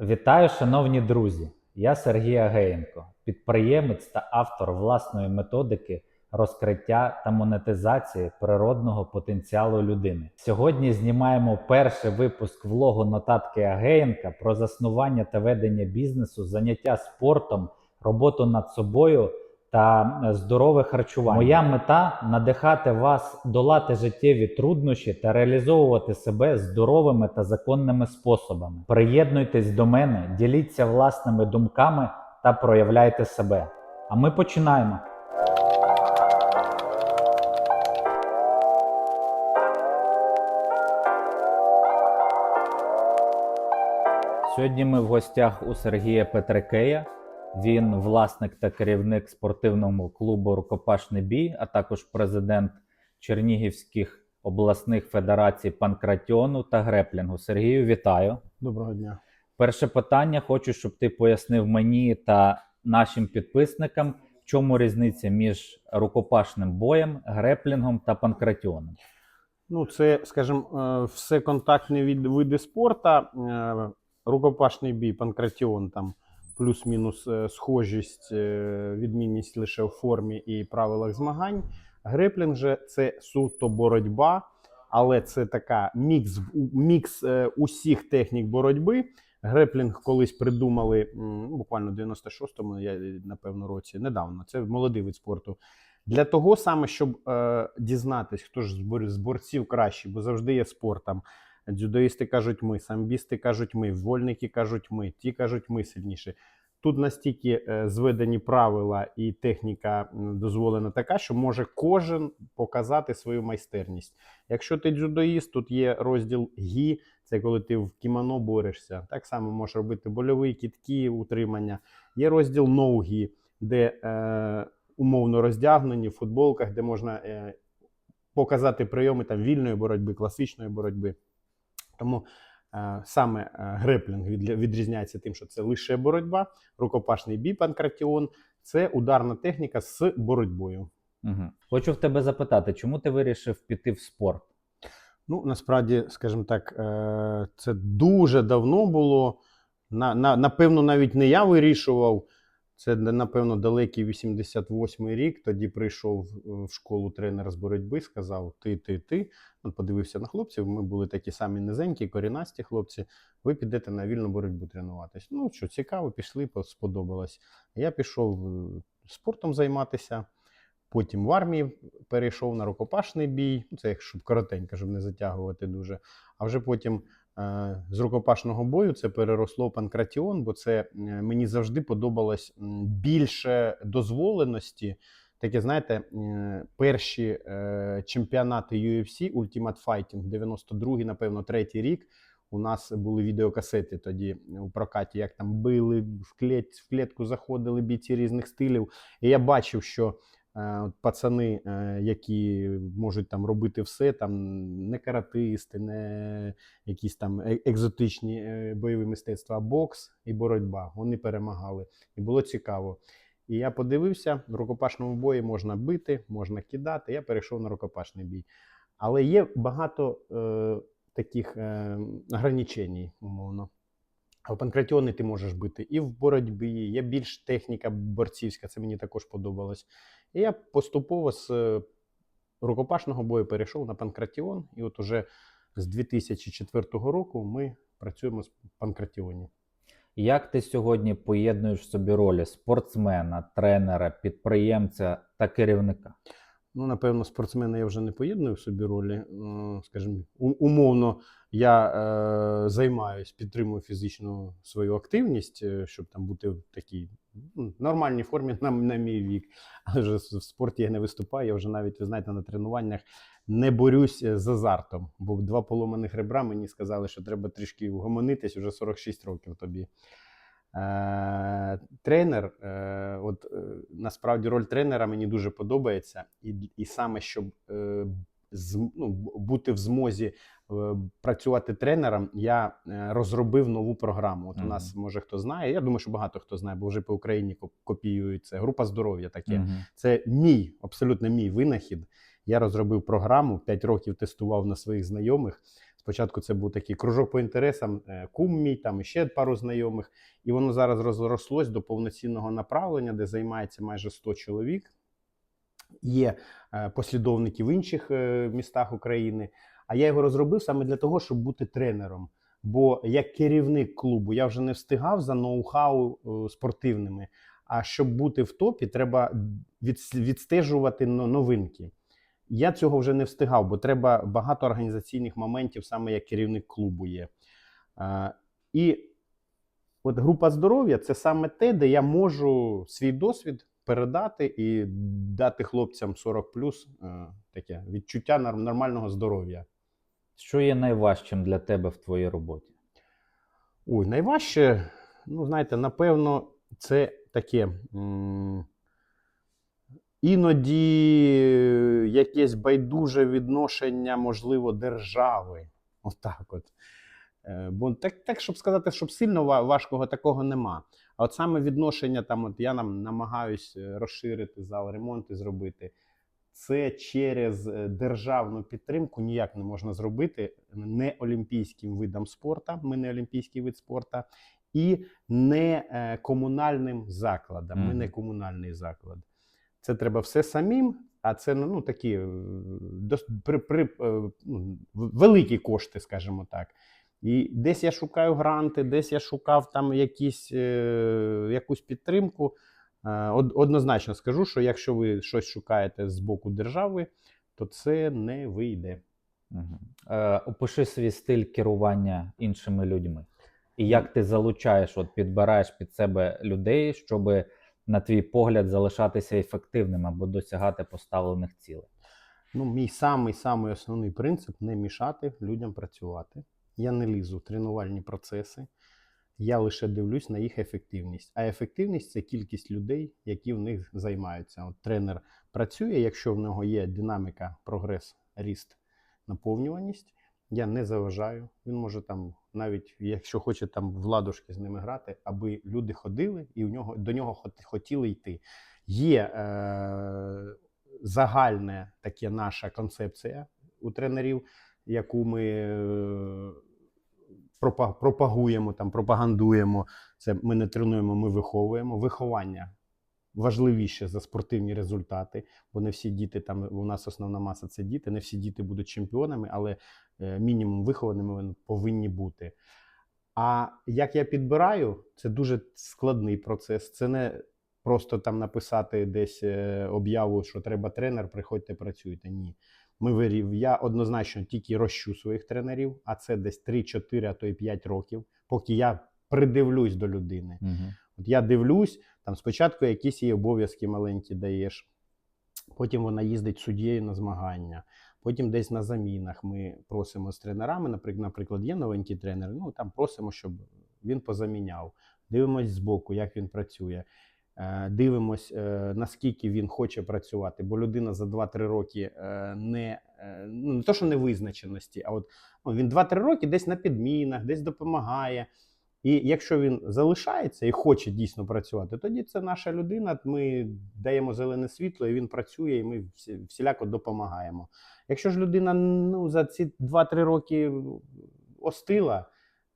Вітаю, шановні друзі! Я Сергій Агеєнко, підприємець та автор власної методики розкриття та монетизації природного потенціалу людини. Сьогодні знімаємо перший випуск влогу нотатки Агеєнка про заснування та ведення бізнесу, заняття спортом, роботу над собою та е, здорове харчування. Моя мета надихати вас долати життєві труднощі та реалізовувати себе здоровими та законними способами. Приєднуйтесь до мене, діліться власними думками та проявляйте себе. А ми починаємо. Сьогодні ми в гостях у Сергія Петрикея. Він власник та керівник спортивного клубу Рукопашний бій, а також президент Чернігівських обласних федерацій панкратіону та греплінгу. Сергію, вітаю. Доброго дня. Перше питання: хочу, щоб ти пояснив мені та нашим підписникам, в чому різниця між рукопашним боєм, греплінгом та панкратіоном. Ну, це, скажімо, е, все контактні від види спорту. Е, Рукопашний бій, панкратіон, там плюс-мінус е, схожість, е, відмінність лише в формі і правилах змагань. Греплінг же це суто боротьба, але це така мікс, мікс е, усіх технік боротьби. Греплінг колись придумали буквально в 96-му, я напевно році, недавно. Це молодий вид спорту. Для того саме, щоб е, дізнатись, хто ж з бор- з борців кращий, бо завжди є спорт. Дзюдоїсти кажуть ми, самбісти кажуть ми, вольники кажуть ми, ті кажуть ми сильніші. Тут настільки е, зведені правила і техніка дозволена така, що може кожен показати свою майстерність. Якщо ти дзюдоїст, тут є розділ гі, це коли ти в кімоно борешся. Так само можеш робити больові кітки, утримання. Є розділ ноугі, де е, умовно роздягнені в футболках, де можна е, показати прийоми там, вільної боротьби, класичної боротьби. Тому е, саме е, греплінг відрізняється тим, що це лише боротьба, рукопашний бій, панкратіон це ударна техніка з боротьбою. Угу. Хочу в тебе запитати, чому ти вирішив піти в спорт? Ну, насправді, скажімо так, е, це дуже давно було. На, на, напевно, навіть не я вирішував. Це, напевно, далекий 88-й рік. Тоді прийшов е, в школу тренер з боротьби, сказав: Ти, ти, ти. От подивився на хлопців. Ми були такі самі низенькі, корінасті хлопці. Ви підете на вільну боротьбу тренуватись. Ну, що цікаво, пішли, сподобалось. Я пішов е, спортом займатися. Потім в армії перейшов на рукопашний бій. Ну, це якщо коротенько, щоб не затягувати дуже. А вже потім з рукопашного бою це переросло панкратіон, бо це е, мені завжди подобалось більше дозволеності. Таке, знаєте, е, перші е, чемпіонати UFC Ultimate Fighting, 92-й, напевно, третій рік. У нас були відеокасети тоді у прокаті, як там били, в, в клітку заходили бійці різних стилів. І я бачив, що пацани, е, які можуть там робити все, там не каратисти, не якісь там е- екзотичні е, бойові мистецтва, а бокс і боротьба. Вони перемагали. І було цікаво. І я подивився, в рукопашному бої можна бити, можна кидати. Я перейшов на рукопашний бій. Але є багато е, таких е, ограничень, умовно. А в панкратіони ти можеш бити і в боротьбі, є більш техніка борцівська, це мені також подобалось. І я поступово з е, рукопашного бою перейшов на панкратіон, і от уже з 2004 року ми працюємо з панкратіоні. Як ти сьогодні поєднуєш в собі ролі спортсмена, тренера, підприємця та керівника? Ну, напевно, спортсмена я вже не поєдную в собі ролі. Е, Скажімо, умовно, я е, займаюсь, підтримую фізичну свою активність, е, щоб там бути в такій ну, нормальній формі на, на мій вік. Але вже в спорті я не виступаю. Я вже навіть, ви знаєте, на тренуваннях не борюсь е, з азартом. Бо два поломаних ребра мені сказали, що треба трішки вгомонитись, вже 46 років тобі. Е, тренер, е, от е, насправді роль тренера мені дуже подобається, і, і саме щоб е, з, ну, бути в змозі е, працювати тренером, я е, розробив нову програму. От Мгм. у нас може хто знає. Я думаю, що багато хто знає, бо вже по Україні коп- копіюють це. Група здоров'я таке. Мгм. Це мій, абсолютно мій винахід. Я розробив програму, 5 років тестував на своїх знайомих. Спочатку це був такий кружок по інтересам, е, кум мій, там ще пару знайомих. І воно зараз розрослось до повноцінного направлення, де займається майже 100 чоловік. Є е, послідовники в інших е, містах України. А я його розробив саме для того, щоб бути тренером. Бо як керівник клубу я вже не встигав за ноу-хау е, спортивними. А щоб бути в топі, треба відстежувати новинки. Я цього вже не встигав, бо треба багато організаційних моментів, саме як керівник клубу є. А, і от група здоров'я це саме те, де я можу свій досвід передати і дати хлопцям 40 плюс таке відчуття нормального здоров'я. Що є найважчим для тебе в твоїй роботі? Ой, найважче, ну, знаєте, напевно, це таке. м, Іноді е, якесь байдуже відношення, можливо, держави. Отак от. Е, Бо так, так, щоб сказати, щоб сильно важкого такого нема. А от саме відношення, там, от я нам намагаюсь е, розширити зал, ремонти зробити. Це через державну підтримку ніяк не можна зробити не олімпійським видом спорту, ми не олімпійський вид спорту, і не комунальним закладам. Ми не комунальний заклад. Це треба все самим, а це ну, такі е, при, при, е, ну, великі кошти, скажімо так. І десь я шукаю гранти, десь я шукав там якісь, е, якусь підтримку. Однозначно скажу, що якщо ви щось шукаєте з боку держави, то це не вийде. Угу. Е, опиши свій стиль керування іншими людьми. І як ти залучаєш, от підбираєш під себе людей, щоб, на твій погляд, залишатися ефективним або досягати поставлених цілей. Ну, мій самий самий основний принцип не мішати людям працювати. Я не лізу в тренувальні процеси, я лише дивлюсь на їх ефективність. А ефективність це кількість людей, які в них займаються. От тренер працює, якщо в нього є динаміка, прогрес, ріст, наповнюваність. Я не заважаю. Він може там, навіть якщо хоче там в ладошки з ними грати, аби люди ходили і в нього, до нього хот- хотіли йти. Є е, загальна таке наша концепція у тренерів, яку ми е, пропагуємо, там, пропагандуємо. Це ми не тренуємо, ми виховуємо. Виховання важливіше за спортивні результати, бо не всі діти там у нас основна маса це діти, не всі діти будуть чемпіонами, але е, мінімум вихованими вони повинні бути. А як я підбираю, це дуже складний процес. Це не просто там написати десь е, об'яву, що треба тренер, приходьте, працюйте. Ні. Ми вирів, я однозначно тільки рощу своїх тренерів, а це десь 3-4, а то й 5 років, поки я придивлюсь до людини. Угу. От я дивлюсь, там спочатку якісь їй обов'язки маленькі даєш, потім вона їздить суддєю на змагання, потім десь на замінах ми просимо з тренерами, наприклад, є новенький тренер, ну там просимо, щоб він позаміняв. Дивимось збоку, як він працює. Е, Дивимось, е, наскільки він хоче працювати, бо людина за 2-3 роки е, не, ну, не то, що не визначеності, а от ну, він 2-3 роки десь на підмінах, десь допомагає. І якщо він залишається і хоче дійсно працювати, тоді це наша людина. Ми даємо зелене світло, і він працює, і ми всіляко допомагаємо. Якщо ж людина ну, за ці 2-3 роки остила,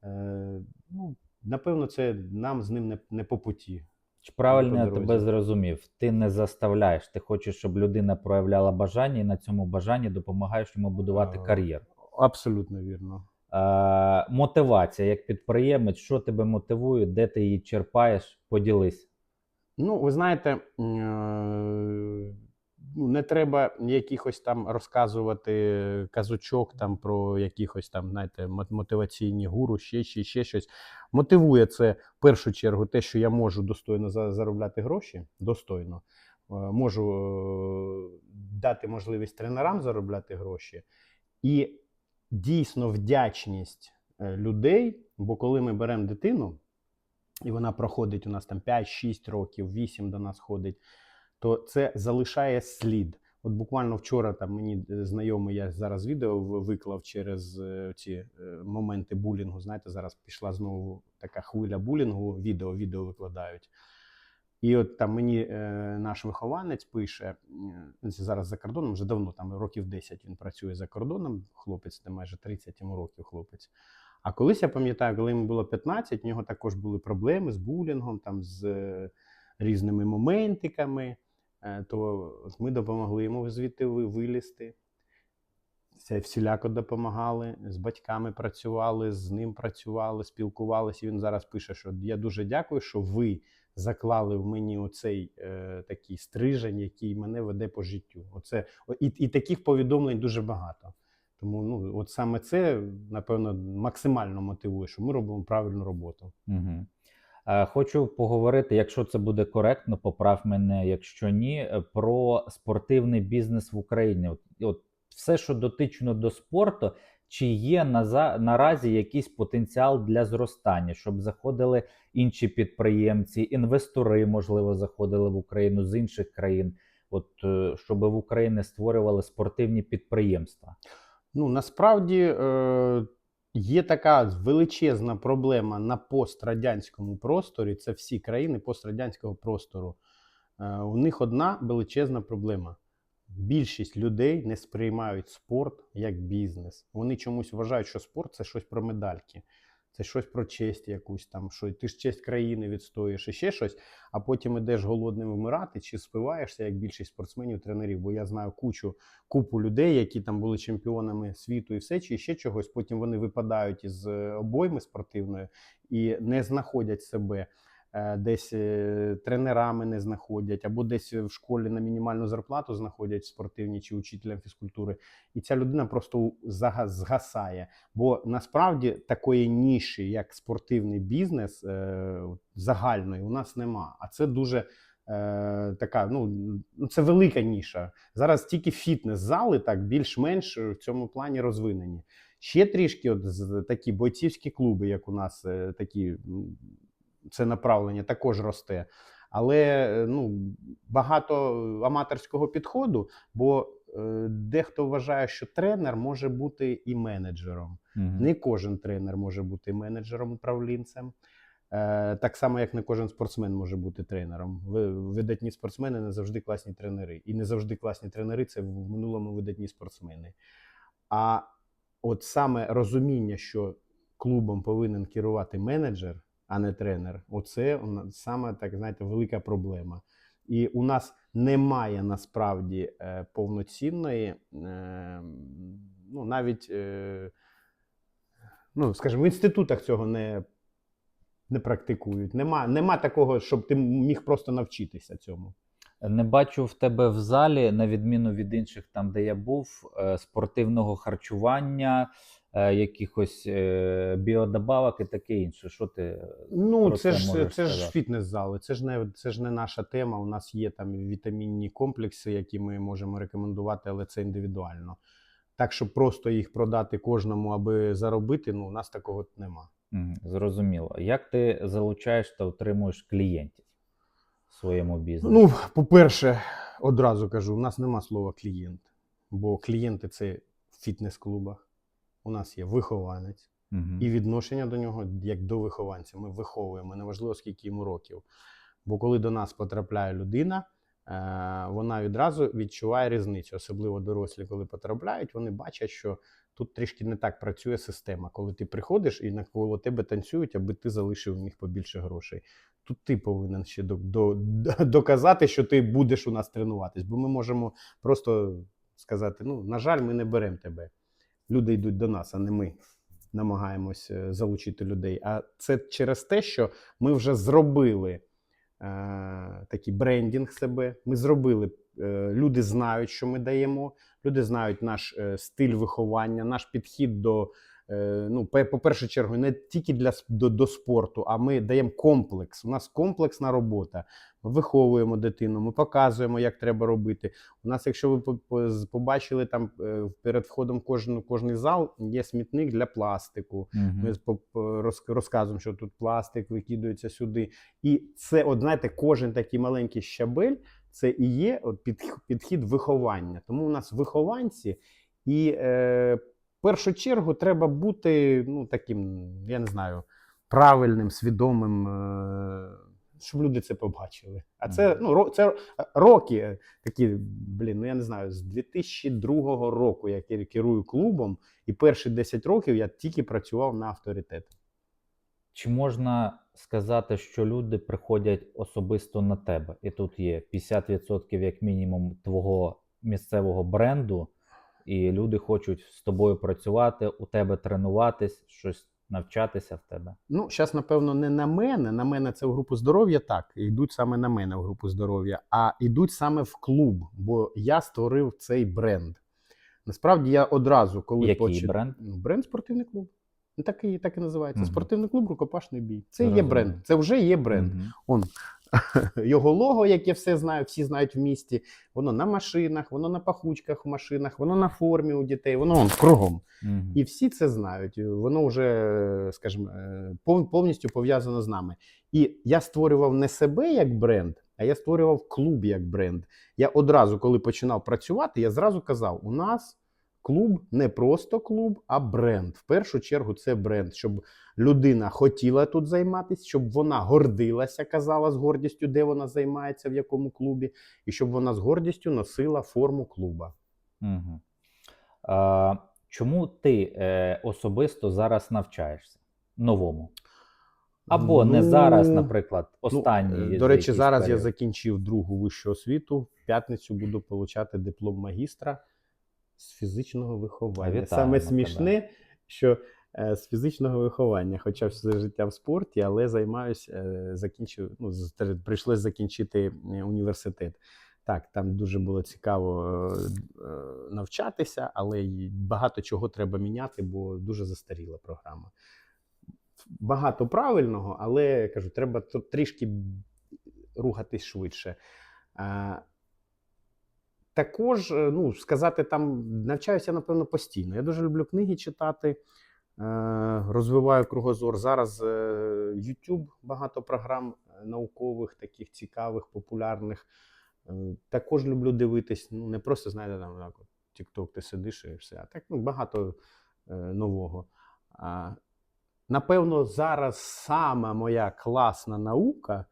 е, ну, напевно, це нам з ним не, не по путі. Чи правильно я тебе зрозумів? Ти не заставляєш, ти хочеш, щоб людина проявляла бажання і на цьому бажанні допомагаєш йому будувати А, кар'єру. Абсолютно вірно. Е, мотивація як підприємець, що тебе мотивує, де ти її черпаєш, поділись. Ну, ви знаєте, е, ну, не треба якихось там розказувати казочок там про якихось там, знаєте, мотиваційні гуру, ще, ще, ще щось. Мотивує це в першу чергу те, що я можу достойно заробляти гроші, достойно. Е, Можу дати можливість тренерам заробляти гроші. І дійсно вдячність е, людей, бо коли ми беремо дитину, і вона проходить у нас там 5-6 років, 8 до нас ходить, то це залишає слід. От буквально вчора там мені е, знайомий, я зараз відео виклав через е, ці моменти булінгу. Знаєте, зараз пішла знову така хвиля булінгу, відео, відео викладають. І от там мені е, наш вихованець пише, е, він зараз за кордоном, вже давно, там років 10 він працює за кордоном, хлопець, де майже 30 йому років хлопець. А колись я пам'ятаю, коли йому було 15, в нього також були проблеми з булінгом, там, з е, різними моментиками, е, то ми допомогли йому звідти вилізти. Це всіляко допомагали, з батьками працювали, з ним працювали, спілкувалися. Він зараз пише, що я дуже дякую, що ви заклали в мені оцей е, такий стрижень, який мене веде по життю. Оце, і, і таких повідомлень дуже багато. Тому ну, от саме це, напевно, максимально мотивує, що ми робимо правильну роботу. Угу. Хочу поговорити, якщо це буде коректно, поправ мене, якщо ні, е, про спортивний бізнес в Україні. От, от все, що дотично до спорту, чи є наза, наразі якийсь потенціал для зростання, щоб заходили інші підприємці, інвестори, можливо, заходили в Україну з інших країн, от е, щоб в Україні створювали спортивні підприємства. Ну, насправді е, є така величезна проблема на пострадянському просторі. Це всі країни пострадянського простору. Е, у них одна величезна проблема. Більшість людей не сприймають спорт як бізнес. Вони чомусь вважають, що спорт це щось про медальки, це щось про честь якусь там, що ти ж честь країни відстоїш і ще щось, а потім ідеш голодним вмирати чи спиваєшся, як більшість спортсменів, тренерів. Бо я знаю кучу купу людей, які там були чемпіонами світу і все, чи ще чогось. Потім вони випадають із е, обойми спортивної і не знаходять себе. Е, Десь е, тренерами не знаходять, або десь в школі на мінімальну зарплату знаходять спортивні чи учителям фізкультури. І ця людина просто згасає. Бо насправді такої ніші, як спортивний бізнес е, загальної, у нас нема. А це дуже така, ну ну, це велика ніша. Зараз тільки фітнес-зали так більш-менш в цьому плані розвинені. Ще трішки, от такі бойцівські клуби, як у нас такі, це направлення також росте. Але е, ну, багато аматорського підходу, бо е, дехто вважає, що тренер може бути і менеджером. Мгм. Не кожен тренер може бути менеджером, управлінцем. Е, так само, як не кожен спортсмен може бути тренером. Ви- Видатні спортсмени не завжди класні тренери. І не завжди класні тренери це в минулому видатні спортсмени. А от саме розуміння, що клубом повинен керувати менеджер, а не тренер, оце саме так, знаєте, велика проблема. І у нас немає насправді е, повноцінної, е, ну навіть, е, ну, скажімо, в інститутах цього не, не практикують. Нема, нема такого, щоб ти міг просто навчитися цьому. Не бачу в тебе в залі, на відміну від інших, там де я був, спортивного харчування, якихось е, біодобавок і таке інше. Що ти е, Ну, про це ж це ж фітнес-зали, це ж не це ж не наша тема. У нас є там вітамінні комплекси, які ми можемо рекомендувати, але це індивідуально. Так, щоб просто їх продати кожному, аби заробити, ну у нас такого нема. Зрозуміло. Як ти залучаєш та утримуєш клієнтів в своєму бізнесі? Ну, по-перше, одразу кажу: у нас нема слова клієнт, бо клієнти це в фітнес-клубах. У нас є вихованець. Мгм. і відношення до нього як до вихованця. Ми виховуємо, неважливо скільки йому років. Бо коли до нас потрапляє людина, е, вона відразу відчуває різницю, особливо дорослі, коли потрапляють, вони бачать, що тут трішки не так працює система. Коли ти приходиш і навколо тебе танцюють, аби ти залишив в них побільше грошей. Тут ти повинен ще до, до, доказати, що ти будеш у нас тренуватись, бо ми можемо просто сказати: ну, на жаль, ми не беремо тебе. Люди йдуть до нас, а не ми намагаємось е, залучити людей. А це через те, що ми вже зробили е, такий брендінг себе. Ми зробили, е, люди знають, що ми даємо, люди знають наш е, стиль виховання, наш підхід до. Е, Ну, по першу чергу, не тільки для до, до спорту, а ми даємо комплекс. У нас комплексна робота. Ми виховуємо дитину, ми показуємо, як треба робити. У нас, якщо ви побачили там е, перед входом кожен, кожний зал, є смітник для пластику. Ми розказуємо, що тут пластик викидується сюди. І це, от знаєте, кожен такий маленький щабель це і є от підхід виховання. Тому у нас вихованці, і е, першу чергу треба бути ну, таким, я не знаю, правильним, свідомим. Е, щоб люди це побачили. А це, ну, це роки такі, блін, ну я не знаю, з 2002 року я керую клубом, і перші 10 років я тільки працював на авторитет. Чи можна сказати, що люди приходять особисто на тебе, і тут є 50% як мінімум твого місцевого бренду, і люди хочуть з тобою працювати, у тебе тренуватись, щось навчатися в тебе? Ну, зараз, напевно, не на мене. На мене це в групу здоров'я так. Йдуть саме на мене в групу здоров'я, а йдуть саме в клуб, бо я створив цей бренд. Насправді я одразу, коли Який почи- бренд? Ну, бренд спортивний клуб. Ну, Так і, так і називається. Мгм. Спортивний клуб, рукопашний бій. Це є бренд. Це вже є бренд. Мгм. Он його лого, яке все знаю, всі знають в місті. Воно на машинах, воно на пахучках в машинах, воно на формі у дітей, воно он, кругом. Мгм. І всі це знають. Воно вже, скажімо, е, повністю пов'язано з нами. І я створював не себе як бренд, а я створював клуб як бренд. Я одразу, коли починав працювати, я зразу казав: у нас клуб не просто клуб, а бренд. В першу чергу це бренд, щоб людина хотіла тут займатися, щоб вона гордилася, казала з гордістю, де вона займається, в якому клубі, і щоб вона з гордістю носила форму клуба. Мгм. А, чому ти е, особисто зараз навчаєшся новому? Або не Ну, зараз, наприклад, Ну, останній. е, до речі, зараз я закінчив другу вищу освіту. В п'ятницю буду отримати диплом магістра з фізичного виховання. Вітаємо Саме тебе. що е, з фізичного виховання, хоча все життя в спорті, але займаюся, е, закінчив, ну, прийшлось закінчити університет. Так, там дуже було цікаво е, е, навчатися, але багато чого треба міняти, бо дуже застаріла програма. Багато правильного, але кажу, треба трішки рухатись швидше. Також, е, ну, сказати, там навчаюся, напевно, постійно. Я дуже люблю книги читати, е, розвиваю кругозор. Зараз е, YouTube багато програм наукових, таких цікавих, популярних. Також люблю дивитись. Ну, не просто, знаєте, там так, TikTok ти сидиш і все. А так ну, багато нового. Напевно, зараз сама моя класна наука.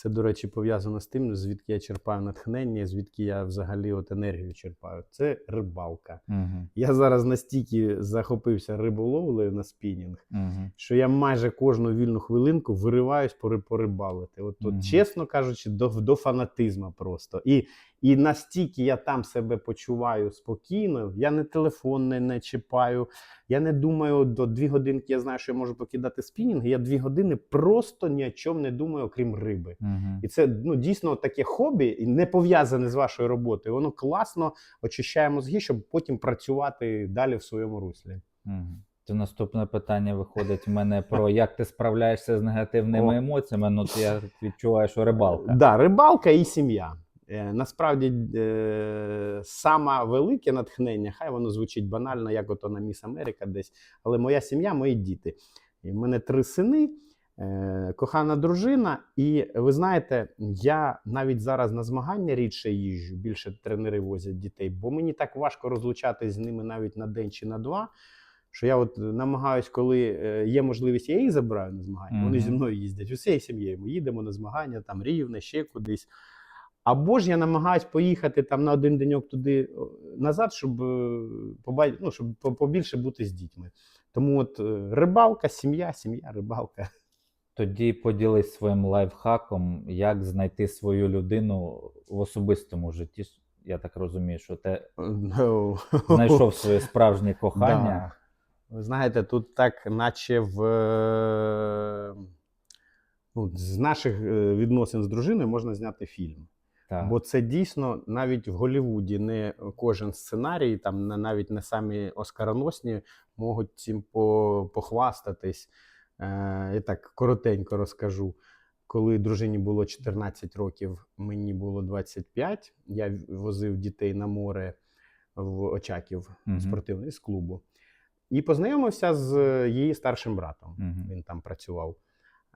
Це, до речі, пов'язано з тим, звідки я черпаю натхнення, звідки я взагалі от енергію черпаю. Це рибалка. Мгм. Я зараз настільки захопився риболовлею на спінінг, Мгм. що я майже кожну вільну хвилинку вириваюсь пори- порибалити. От, от Мгм. чесно кажучи, до, до фанатизму просто. І, і настільки я там себе почуваю спокійно, я не телефон не, не чіпаю, я не думаю до дві годинки. Я знаю, що я можу покидати спінінг. Я дві години просто ні о чому не думаю, окрім риби. Мгм. І це ну дійсно таке хобі, не пов'язане з вашою роботою. Воно класно очищає мозги, щоб потім працювати далі в своєму руслі. Мгм. То наступне питання виходить в мене про як ти справляєшся з негативними О. емоціями. Ну, то я відчуваю, що рибалка. Да, рибалка і сім'я. Е, насправді, е, саме велике натхнення, хай воно звучить банально, як ото на Міс Америка десь. Але моя сім'я, мої діти. В мене три сини, е, кохана дружина. І ви знаєте, я навіть зараз на змагання рідше їжджу, більше тренери возять дітей, бо мені так важко розлучатись з ними навіть на день чи на два. Що я от намагаюсь, коли є можливість, я їх забираю на змагання. Вони зі мною їздять усією сім'єю. Ми їдемо на змагання, там рівне, ще кудись. Або ж я намагаюсь поїхати там на один деньок туди назад, щоб, е, ну, щоб побільше бути з дітьми. Тому от е, рибалка, сім'я, сім'я, рибалка. Тоді поділись своїм лайфхаком, як знайти свою людину в особистому житті. Я так розумію, що ти Ну, знайшов своє справжнє кохання. Да. Ви знаєте, тут так, наче в е, ну, з наших відносин з дружиною можна зняти фільм. Так. Бо це дійсно навіть в Голлівуді не кожен сценарій, там навіть не самі оскароносні можуть цим по, похвастатись. Е, я так коротенько розкажу. Коли дружині було 14 років, мені було 25, я возив дітей на море в Очаків Мгм. спортивний з клубу. І познайомився з її старшим братом. Мгм. Він там працював.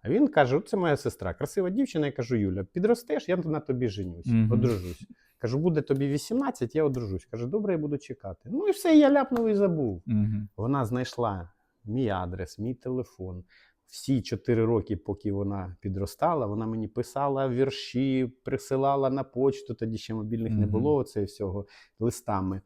А він каже: це моя сестра, красива дівчина. Я кажу: Юля, підростеш, я на тобі женюсь, Мгм. одружусь. Кажу, буде тобі 18, я одружусь. Каже, добре, я буду чекати. Ну і все, я ляпнув і забув. Мгм. Вона знайшла мій адрес, мій телефон. всі 4 роки, поки вона підростала, вона мені писала вірші, присилала на почту, тоді ще мобільних не було це всього листами.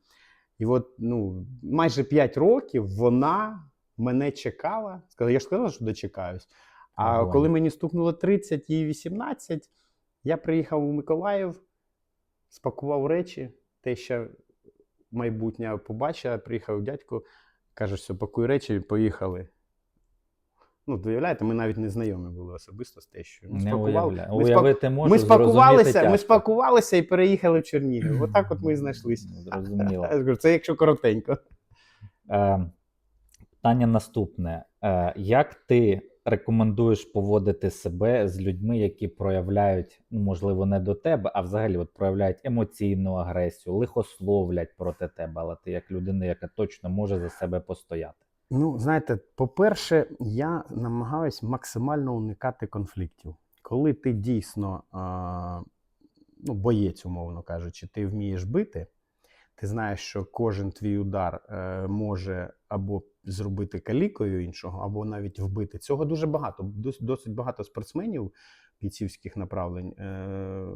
І от ну, майже 5 років вона мене чекала. Сказала, я ж сказала, що дочекаюсь. А Огонь. коли мені стукнуло 30 і 18, я приїхав у Миколаїв, спакував речі, те, що майбутнє побачила, приїхав дядько, каже, все, пакуй речі, поїхали. Ну, уявляєте, ми навіть не знайомі були особисто з тещою. Ми Не спакували- ми спак- Уявити можу, ми спакувалися, ми спакувалися і переїхали в Чернігів. Отак от ми і знайшлися. Зрозуміло. Це якщо коротенько. Е, питання наступне. Е, як ти рекомендуєш поводити себе з людьми, які проявляють, ну, можливо, не до тебе, а взагалі от проявляють емоційну агресію, лихословлять проти тебе, але ти як людина, яка точно може за себе постояти. Ну, знаєте, по-перше, я намагаюсь максимально уникати конфліктів. Коли ти дійсно а, ну, боєць, умовно кажучи, ти вмієш бити, ти знаєш, що кожен твій удар е, може або зробити калікою іншого, або навіть вбити. Цього дуже багато. Досить багато спортсменів бійцівських направлень е,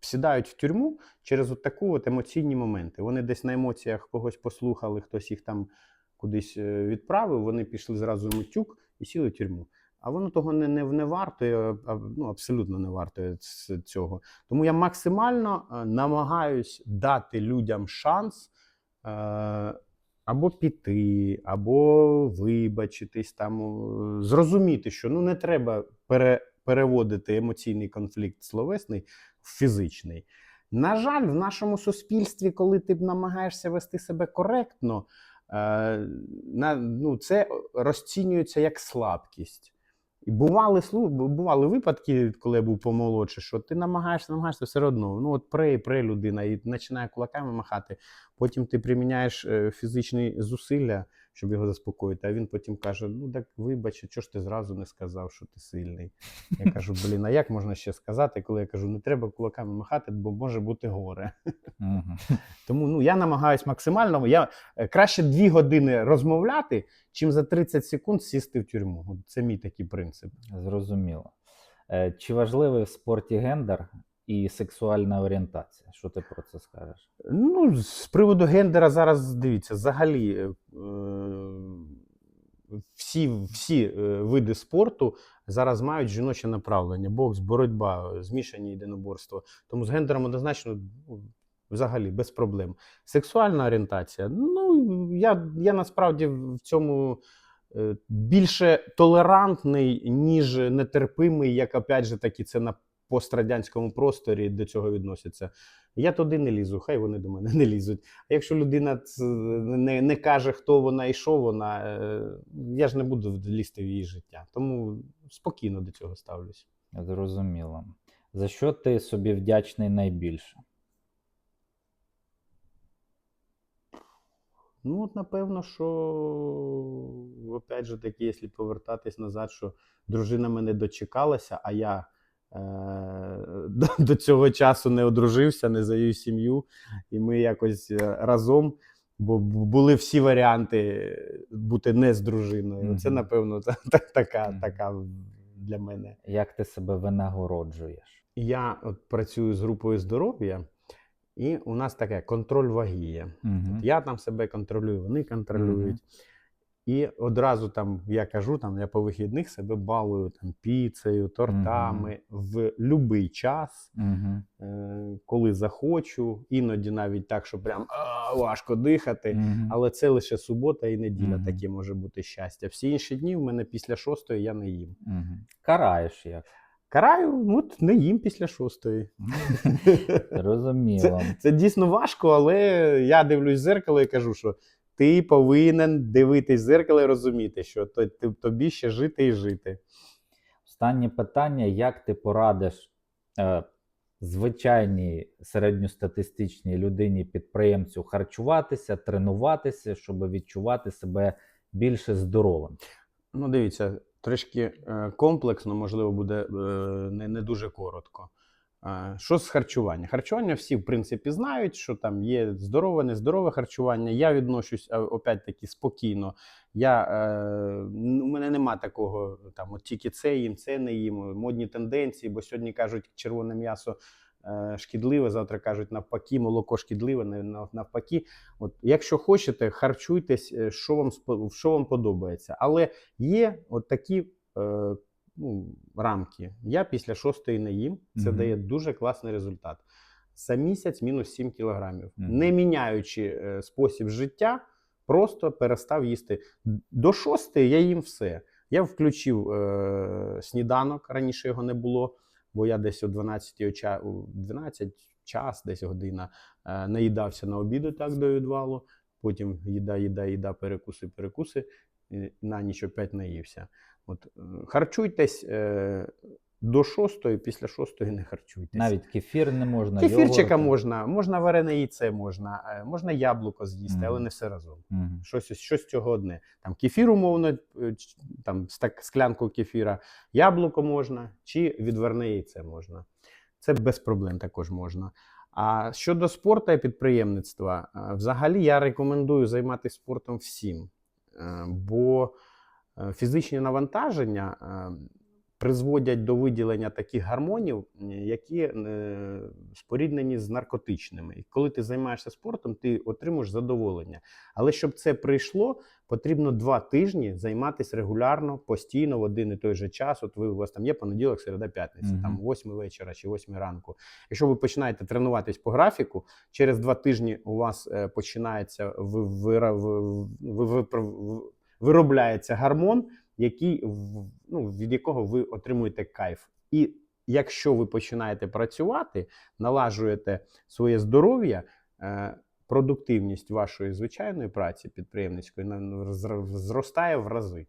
сідають в тюрму через от таку от емоційні моменти. Вони десь на емоціях когось послухали, хтось їх там кудись е, відправив, вони пішли зразу в тюк і сіли в тюрму. А воно того не, не, не вартує, ну, абсолютно не вартує цього. Тому я максимально е, намагаюсь дати людям шанс е, або піти, або вибачитись, там, е, зрозуміти, що ну, не треба пере, переводити емоційний конфлікт словесний в фізичний. На жаль, в нашому суспільстві, коли ти намагаєшся вести себе коректно, на, ну, це розцінюється як слабкість. І бували, бували випадки, коли я був помолодше, що ти намагаєшся, намагаєшся все одно. Ну, от пре, і пре людина, і починає кулаками махати. Потім ти приміняєш е, фізичні зусилля, щоб його заспокоїти. А він потім каже: Ну так вибач, чого ж ти зразу не сказав, що ти сильний? Я кажу, блін, а як можна ще сказати, коли я кажу, не треба кулаками махати, бо може бути горе. Угу. Тому ну, я намагаюсь максимально. Я е, краще дві години розмовляти, чим за 30 секунд сісти в тюрму. Це мій такий принцип. Зрозуміло. Е, чи важливий в спорті гендер і сексуальна орієнтація? Що ти про це скажеш? Ну, з приводу гендера зараз дивіться, взагалі е, всі, всі е, види спорту зараз мають жіноче направлення: бокс, боротьба, змішані єдиноборства. Тому з гендером однозначно ну, взагалі без проблем. Сексуальна орієнтація. Ну, я, я насправді в цьому е, більше толерантний, ніж нетерпимий, як опять же таки це на пострадянському просторі до цього відносяться. Я туди не лізу, хай вони до мене не лізуть. А якщо людина не, не каже, хто вона і що вона, е, я ж не буду лізти в її життя. Тому спокійно до цього ставлюсь. Зрозуміло. За що ти собі вдячний найбільше? Ну, от напевно, що опять же таки, якщо повертатись назад, що дружина мене дочекалася, а я до, до цього часу не одружився, не завів сім'ю, і ми якось е, разом. Бо були всі варіанти бути не з дружиною. Це, напевно, та, та, така, Мгм. така для мене. Як ти себе винагороджуєш? Я от працюю з групою здоров'я, і у нас таке контроль ваги є. Угу. От я там себе контролюю, вони контролюють. І одразу там я кажу, там я по вихідних себе балую там піцею, тортами в будь-який час, Угу. е, коли захочу. Іноді навіть так, що прям а, важко дихати. Угу. Але це лише субота і неділя, Мгм. таке може бути щастя. Всі інші дні в мене після шостої я не їм. Угу. Караєш як? Караю, ну, от не їм після шостої. Зрозуміло. Це дійсно важко, але я дивлюсь в зеркало і кажу, що ти повинен дивитись в зеркало і розуміти, що тобі ще жити і жити. Останнє питання: як ти порадиш е, звичайній середньостатистичній людині підприємцю харчуватися, тренуватися, щоб відчувати себе більше здоровим? Ну, дивіться, трішки е, комплексно, можливо, буде е, не, не дуже коротко. Що з харчування? Харчування всі, в принципі, знають, що там є здорове, нездорове харчування. Я відношусь опять-таки спокійно. Я, е, у мене нема такого, там, от тільки це їм, це не їм, модні тенденції, бо сьогодні кажуть, червоне м'ясо е, шкідливе, завтра кажуть навпаки, молоко шкідливе, навпаки. От, якщо хочете, харчуйтесь, е, що вам, що вам подобається. Але є от такі е, ну, рамки. Я після шостої не їм. Це Мгм. дає дуже класний результат. За місяць мінус 7 кілограмів. Мгм. Не міняючи е, спосіб життя, просто перестав їсти. До шостої я їм все. Я включив е, сніданок, раніше його не було, бо я десь о 12, оча, у 12 час, десь година, е, наїдався на обіду так до відвалу. Потім їда, їда, їда, перекуси, перекуси. і На ніч опять наївся. От, е, харчуйтесь е, до шостої, після шостої не харчуйтесь. Навіть кефір не можна. Кефірчика йогурт. можна, можна варене яйце, можна, е, можна яблуко з'їсти, Мгм. але не все разом. Мгм. Щось, щось цього одне. Там кефір, умовно, там склянку кефіра, яблуко можна, чи відварне яйце можна. Це без проблем також можна. А щодо спорту і підприємництва, взагалі я рекомендую займатися спортом всім, бо фізичні навантаження е, призводять до виділення таких гормонів, е, які е, споріднені з наркотичними. І коли ти займаєшся спортом, ти отримуєш задоволення. Але щоб це прийшло, потрібно два тижні займатися регулярно, постійно в один і той же час. От ви у вас там є понеділок, середа, п'ятниця, Мгм. там 8 вечора чи 8 ранку. Якщо ви починаєте тренуватись по графіку, через два тижні у вас е, починається ви, вира- ви, ви, ви, ви, виробляється гормон, який ну, від якого ви отримуєте кайф. І якщо ви починаєте працювати, налажуєте своє здоров'я, е, продуктивність вашої звичайної праці підприємницької на- зростає в рази.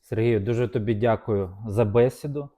Сергію, дуже тобі дякую за бесіду.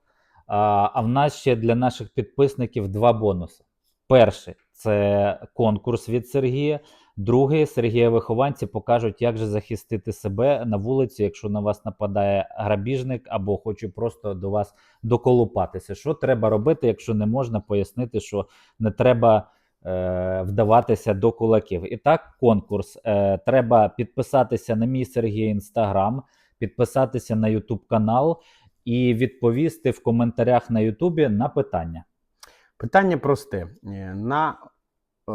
А, а в нас ще для наших підписників два бонуси. Перший це конкурс від Сергія. Другий Сергія вихованці покажуть, як же захистити себе на вулиці, якщо на вас нападає грабіжник або хоче просто до вас доколупатися. Що треба робити, якщо не можна пояснити, що не треба е, вдаватися до кулаків. І так, конкурс. Е, треба підписатися на мій Сергій інстаграм підписатися на YouTube канал і відповісти в коментарях на YouTube на питання. Питання просте. Е, На е,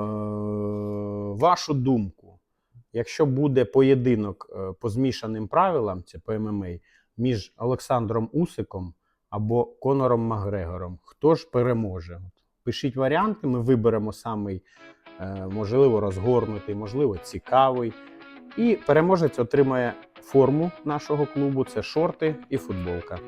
вашу думку, якщо буде поєдинок е, по змішаним правилам, це по ММА, між Олександром Усиком або Конором Макгрегором, хто ж переможе? Пишіть варіанти, ми виберемо самий, е, можливо, розгорнутий, можливо, цікавий. І переможець отримає форму нашого клубу: це шорти і футболка.